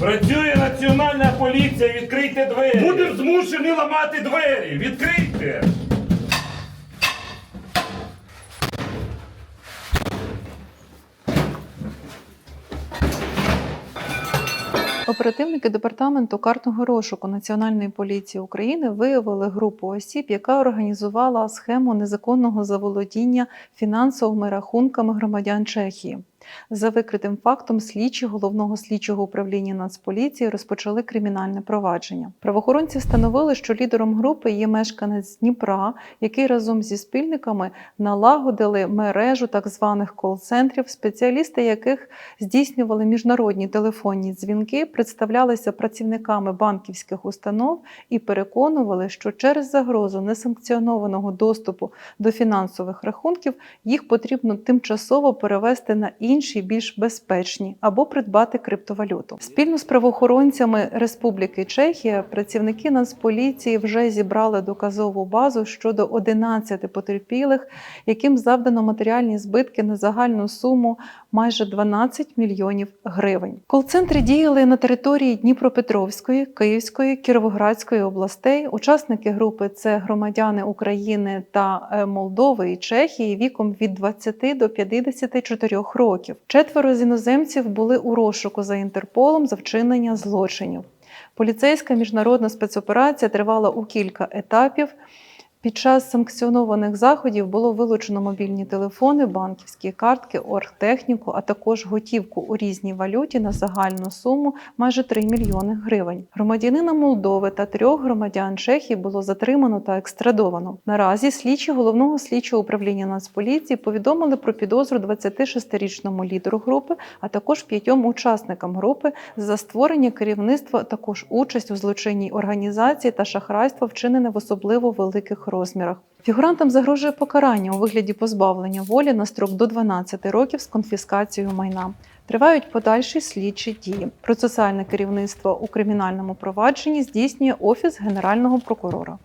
Працює національна поліція, відкрийте двері. Будеш змушений ламати двері. Відкрийте. Оперативники департаменту картного розшуку Національної поліції України виявили групу осіб, яка організувала схему незаконного заволодіння фінансовими рахунками громадян Чехії. За викритим фактом слідчі головного слідчого управління Нацполіції розпочали кримінальне провадження. Правоохоронці встановили, що лідером групи є мешканець Дніпра, який разом зі спільниками налагодили мережу так званих кол-центрів, спеціалісти яких здійснювали міжнародні телефонні дзвінки, представлялися працівниками банківських установ і переконували, що через загрозу несанкціонованого доступу до фінансових рахунків їх потрібно тимчасово перевести на інші більш безпечні або придбати криптовалюту. Спільно з правоохоронцями Республіки Чехія працівники Нацполіції вже зібрали доказову базу щодо 11 потерпілих, яким завдано матеріальні збитки на загальну суму майже 12 мільйонів гривень. Кол-центри діяли на території Дніпропетровської, Київської, Кіровоградської областей. Учасники групи це громадяни України та е, Молдови і Чехії віком від 20 до 54 років. Четверо з іноземців були у розшуку за Інтерполом за вчинення злочинів. Поліцейська міжнародна спецоперація тривала у кілька етапів. Під час санкціонованих заходів було вилучено мобільні телефони, банківські картки, оргтехніку, а також готівку у різній валюті на загальну суму майже 3 мільйони гривень. Громадянина Молдови та трьох громадян Чехії було затримано та екстрадовано. Наразі слідчі головного слідчого управління Нацполіції повідомили про підозру 26-річному лідеру групи, а також п'ятьом учасникам групи за створення керівництва, також участь у злочинній організації та шахрайство, вчинене в особливо великих розмірах. Фігурантам загрожує покарання у вигляді позбавлення волі на строк до 12 років з конфіскацією майна. Тривають подальші слідчі дії. Процесуальне керівництво у кримінальному провадженні здійснює Офіс Генерального прокурора.